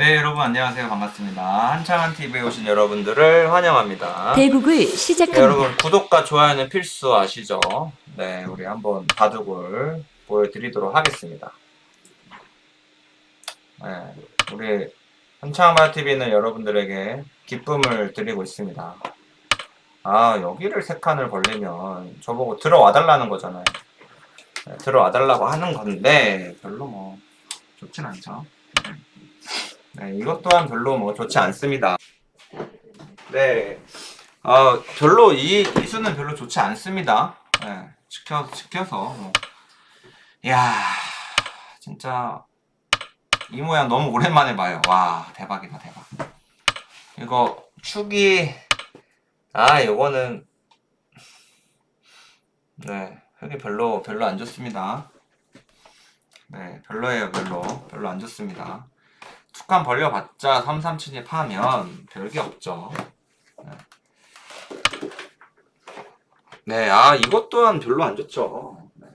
네, 여러분 안녕하세요. 반갑습니다. 한창한 TV에 오신 여러분들을 환영합니다. 대국을 네, 시작합니다. 여러분 구독과 좋아요는 필수 아시죠? 네, 우리 한번 바둑을 보여드리도록 하겠습니다. 네, 우리 한창한 TV는 여러분들에게 기쁨을 드리고 있습니다. 아, 여기를 세 칸을 벌리면 저보고 들어와 달라는 거잖아요. 네, 들어와 달라고 하는 건데 별로 뭐 좋진 않죠. 네, 이것 또한 별로 뭐 좋지 않습니다. 네, 아 별로 이 이수는 별로 좋지 않습니다. 네, 지켜 지켜서 뭐. 야 진짜 이 모양 너무 오랜만에 봐요. 와 대박이다 대박. 이거 축이 아 요거는 네 흙이 별로 별로 안 좋습니다. 네 별로예요 별로 별로 안 좋습니다. 툭한 벌려봤자 3, 3 침입하면 별게 없죠. 네. 네, 아, 이것 또한 별로 안 좋죠. 네.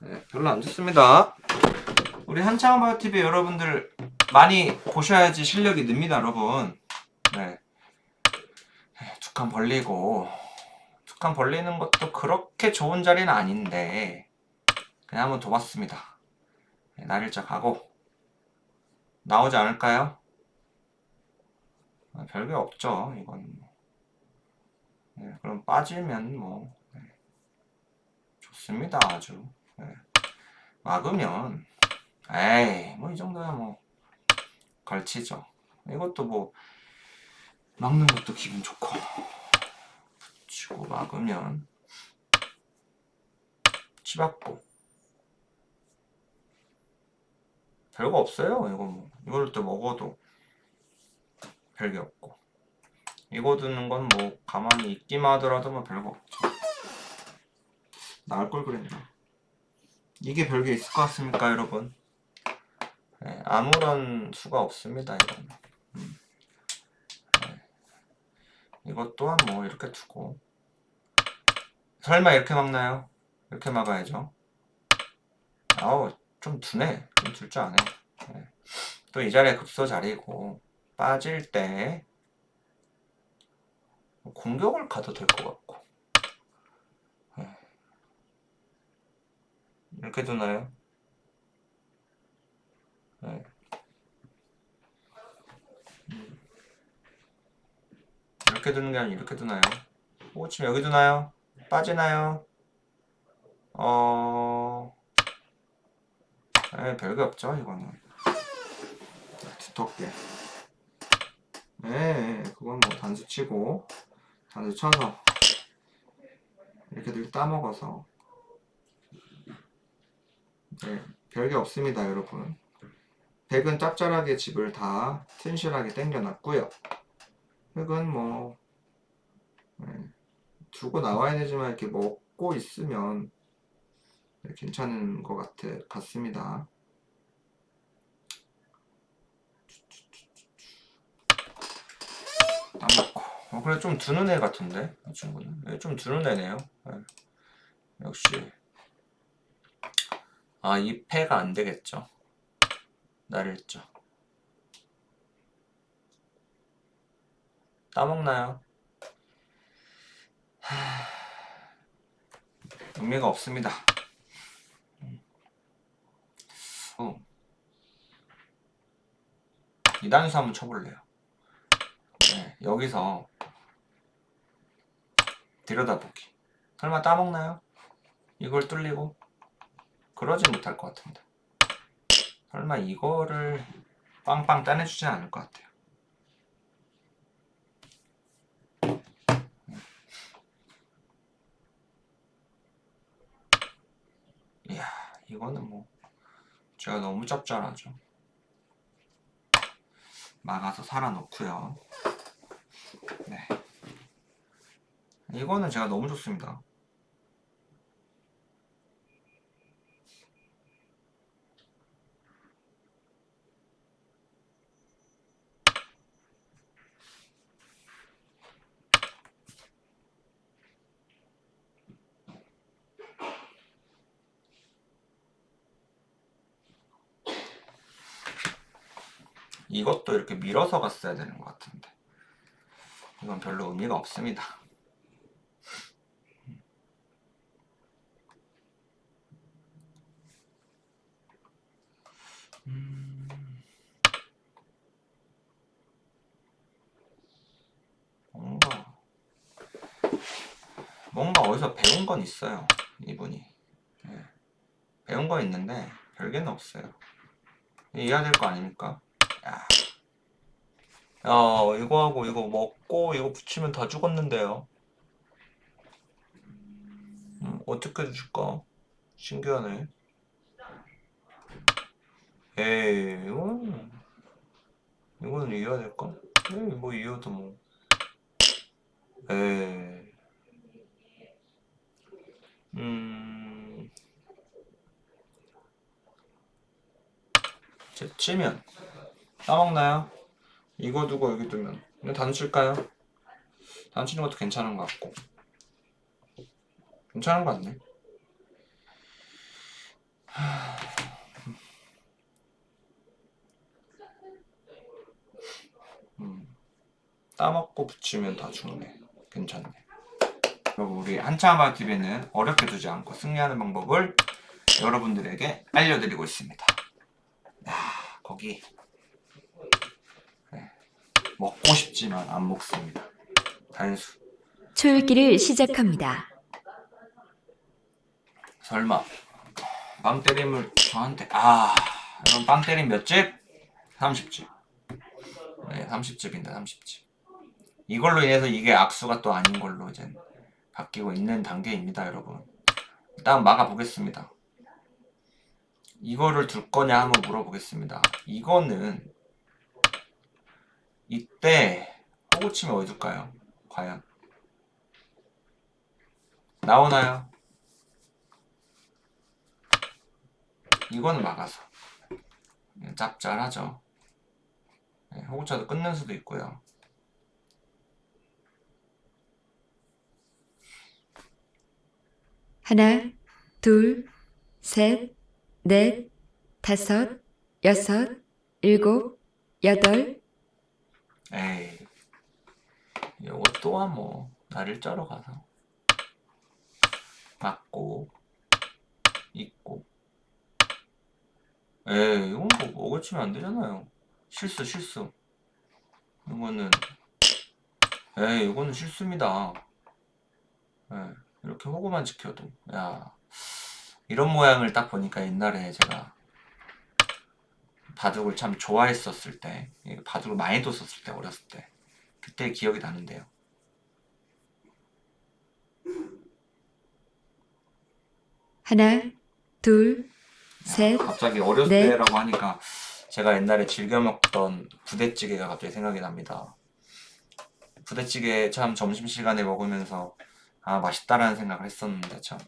네, 별로 안 좋습니다. 우리 한창 바이오 TV 여러분들 많이 보셔야지 실력이 늡니다, 여러분. 네. 두칸 벌리고, 두 칸 벌리는 것도 그렇게 좋은 자리는 아닌데, 그냥 한번 둬봤습니다. 네, 날일자 가고, 나오지 않을까요? 아, 별게 없죠, 이건. 네, 그럼 빠지면 뭐 네. 좋습니다, 아주. 네. 막으면 에이, 뭐 이 정도야 뭐 걸치죠. 이것도 뭐 막는 것도 기분 좋고 붙이고 막으면 치받고 별거 없어요. 이거 뭐 이걸 또 먹어도 별게 없고 이거 두는 건 뭐 가만히 있기만 하더라도 뭐 별거 없죠. 나을 걸 그랬나? 이게 별게 있을 것 같습니까, 여러분? 네, 아무런 수가 없습니다, 이건. 음. 네. 이것 또한 뭐 이렇게 두고 설마 이렇게 막나요? 이렇게 막아야죠. 아우 좀 두네. 좀둘줄 아네. 네. 또이 자리에 급소 자리고 빠질 때 공격을 가도 될 것 같고 네. 이렇게 두나요? 네. 음. 이렇게 두는 게 아니라 이렇게 두나요? 오 지금 여기 두나요? 빠지나요? 어... 네, 별게 없죠 이거는. 두텁게. 네 그건 뭐 단수 치고 단수 쳐서 이렇게들 따먹어서. 네 별게 없습니다 여러분. 백은 짭짤하게 집을 다 튼실하게 당겨놨고요. 흙은 뭐 네, 두고 나와야 되지만 이렇게 먹고 있으면 네, 괜찮은 것 같아, 같습니다. 땀 먹고. 어, 그래, 좀 두는 애 같은데? 이 친구는. 네, 좀 두는 애네요. 네. 역시. 아, 이 패가 안 되겠죠. 나를죠. 따먹나요? 하... 의미가 없습니다. 어. 이단수 한번 쳐볼래요. 네, 여기서 들여다보기. 설마 따먹나요? 이걸 뚫리고? 그러지 못할 것 같은데. 설마 이거를 빵빵 따내주진 않을 것 같아요. 이야, 이거는 뭐 제가 너무 짭짤하죠. 막아서 살아 놓고요. 네. 이거는 제가 너무 좋습니다. 이것도 이렇게 밀어서 갔어야 되는 것 같은데 이건 별로 의미가 없습니다. 음. 뭔가 뭔가 어디서 배운 건 있어요 이분이 예. 배운 거 있는데 별게는 없어요 이해해야 될 거 아닙니까? 야. 야 이거 하고 이거 먹고 이거 붙이면 다 죽었는데요 음, 어떻게 줄까? 신기하네 에이 이건 이거는 이해해야 될까? 에이 뭐 이해도 뭐 에이 음 제- 치면 따먹나요? 이거 두고 여기 두면. 이거 단칠까요? 단치는 것도 괜찮은 것 같고. 괜찮은 것 같네. 음, 따먹고 붙이면 다 죽네. 괜찮네. 그리고 우리 한참아 TV는 어렵게 두지 않고 승리하는 방법을 여러분들에게 알려드리고 있습니다. 야, 거기 네, 먹고 싶지만 안 먹습니다. 단수. 초읽기를 시작합니다. 설마. 빵 때림을 저한테 아 이런 빵 때림 몇 집? 30집. 네 30집인데 30집. 이걸로 인해서 이게 악수가 또 아닌 걸로 이제 바뀌고 있는 단계입니다 여러분. 일단 막아 보겠습니다. 이거를 둘 거냐 한번 물어보겠습니다. 이거는 이때 호구 치면 어디 둘까요? 과연 나오나요? 이거는 막아서 네, 짭짤하죠. 네, 호구차도 끊는 수도 있고요. 하나, 둘, 셋, 넷, 다섯, 여섯, 일곱, 여덟, 에이, 요거 또한 뭐 나를 쩌러 가서 맞고 있고. 에이, 이건 뭐 먹을 치면 안 되잖아요. 실수 실수. 이거는 에이, 이거는 실수입니다. 예, 이렇게 호구만 지켜도 야 이런 모양을 딱 보니까 옛날에 제가 바둑을 참 좋아했었을 때 예, 바둑을 많이 뒀었을 때 어렸을 때 그때 기억이 나는데요. 하나, 둘, 셋, 갑자기 어렸을 넷. 때라고 하니까 제가 옛날에 즐겨 먹던 부대찌개가 갑자기 생각이 납니다. 부대찌개 참 점심시간에 먹으면서 아 맛있다라는 생각을 했었는데 참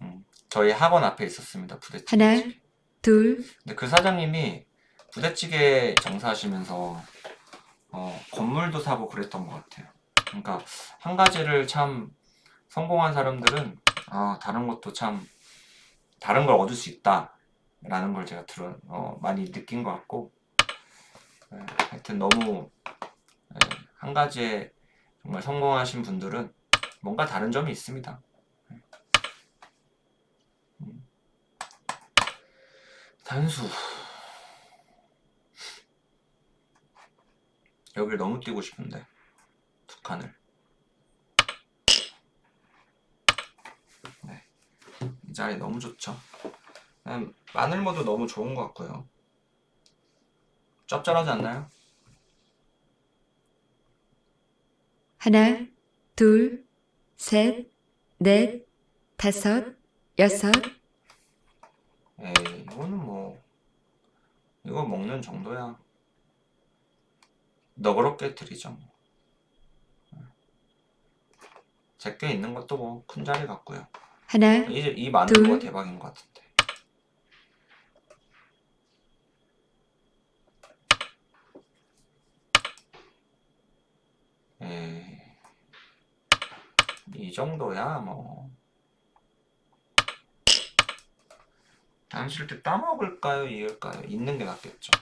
음, 저희 학원 앞에 있었습니다 부대찌개 하나. 둘, 근데 그 사장님이 부대찌개 장사하시면서 어, 건물도 사고 그랬던 것 같아요. 그러니까 한 가지를 참 성공한 사람들은 아, 다른 것도 참 다른 걸 얻을 수 있다라는 걸 제가 들어 어, 많이 느낀 것 같고 예, 하여튼 너무 예, 한 가지에 정말 성공하신 분들은 뭔가 다른 점이 있습니다. 예. 음. 단수. 여길 너무 뛰고 싶은데 두 칸을. 네. 이 자리 너무 좋죠? 마늘모도 너무 좋은 것 같고요. 짭짤하지 않나요? 하나, 둘, 셋, 넷, 다섯, 여섯, 에이 이거는 뭐 이거 먹는 정도야 너그럽게 드리죠 뭐. 제게 있는 것도 뭐 큰 자리 같고요 하나, 이, 이 둘. 대박인 것 같은데 에이, 이 정도야 뭐 안 쓸 때 따먹을까요? 이럴까요? 있는 게 낫겠죠.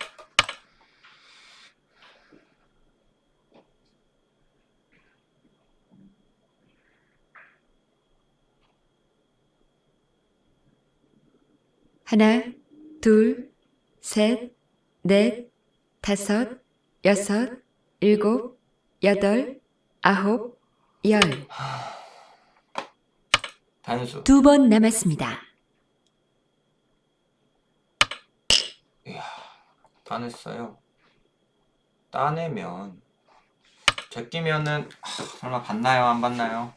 하나, 둘, 셋, 넷, 다섯, 여섯, 일곱, 여덟, 아홉, 열. 단수. 두 번 남았습니다. 따냈어요. 따내면 제끼면은 하, 설마 봤나요? 안 봤나요?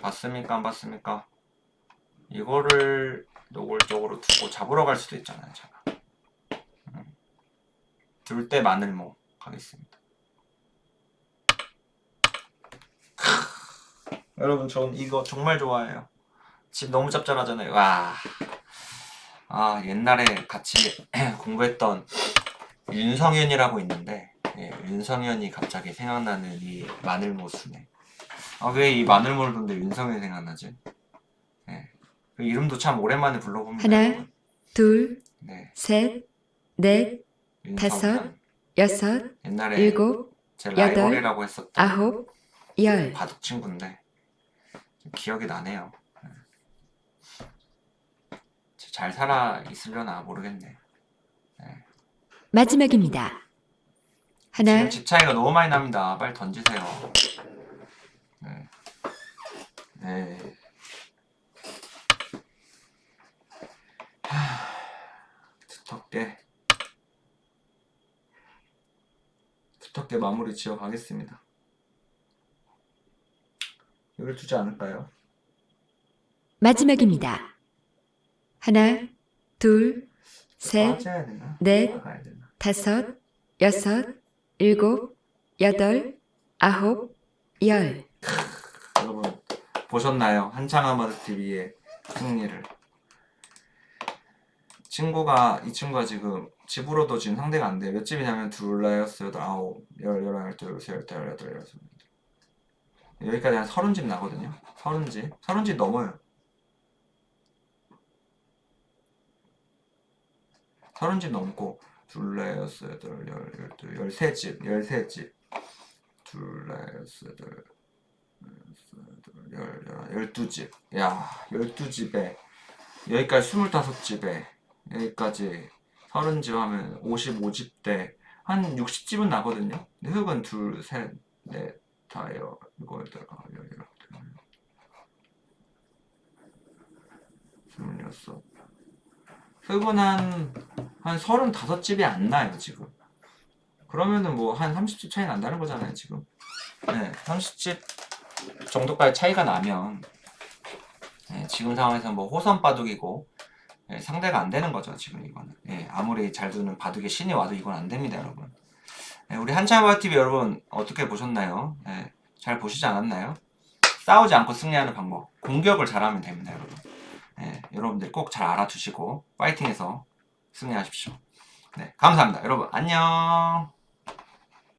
봤습니까? 안 봤습니까? 이거를 노골적으로 두고 잡으러 갈 수도 있잖아요. 제가. 음. 둘때 마늘모 가겠습니다. 크. 여러분 전 이거 정말 좋아해요. 집 너무 짭짤하잖아요. 와. 아, 옛날에 같이 공부했던 윤성현이라고 있는데, 예, 윤성현이 갑자기 생각나는 이 마늘모수네. 아, 왜 이 마늘모를 본데 윤성현이 생각나지? 예, 그 이름도 참 오랜만에 불러봅니다. 하나. 둘, 네, 셋, 넷. 다섯, 여섯, 옛날에 일곱, 제 여덟, 라이벌이라고 했었던 아홉, 열. 바둑 친구인데 좀 기억이 나네요. 예. 잘 살아 있으려나 모르겠네. 마지막입니다. 하나, 지금 집 차이가 너무 많이 납니다. 빨리 던지세요. 네. 네. 하, 두텁게 두텁게 마무리 지어 가겠습니다. 여기를 두지 않을까요? 마지막입니다. 하나, 둘, 셋? 넷? 다섯, 여섯, 일곱, 여덟, 아홉, 열. 여러분 보셨나요? 한창 아마드 TV의 승리를. 친구가 이 친구가 지금 집으로도 지금 상대가 안 돼. 몇 집이냐면 둘, 넷, 여덟, 아홉, 열, 열한, 열둘, 열세, 열다, 열여덟, 열여섯. 여기까지 한 서른 집 나거든요. 서른 집, 서른 집 넘어요. 서른 집 넘고 둘, 넷, 여섯, 여덟, 열, 열둘, 열세 집, 열세 집, 둘, 넷, 여섯, 여덟. 열, 열, 열두 집. 야, 열두 집에 여기까지 스물다섯 집에 여기까지 서른 집 하면 오십오 집 대 한 육십 집은 나거든요. 근데 흑은 둘, 셋, 넷, 다, 여, 일곱, 여덟, 아홉, 열, 열한, 스물여섯. 흑은 한, 한 서른다섯 집이 안 나요, 지금. 그러면은 뭐 한 30집 차이 난다는 거잖아요, 지금. 네, 30집 정도까지 차이가 나면 예, 지금 상황에서 뭐 호선 바둑이고 예, 상대가 안 되는 거죠 지금 이거는 예, 아무리 잘 두는 바둑의 신이 와도 이건 안 됩니다 여러분 예, 우리 한참바 TV 여러분 어떻게 보셨나요? 예, 잘 보시지 않았나요? 싸우지 않고 승리하는 방법 공격을 잘하면 됩니다 여러분 예, 여러분들 꼭 잘 알아두시고 파이팅해서 승리하십시오. 네 감사합니다. 여러분 안녕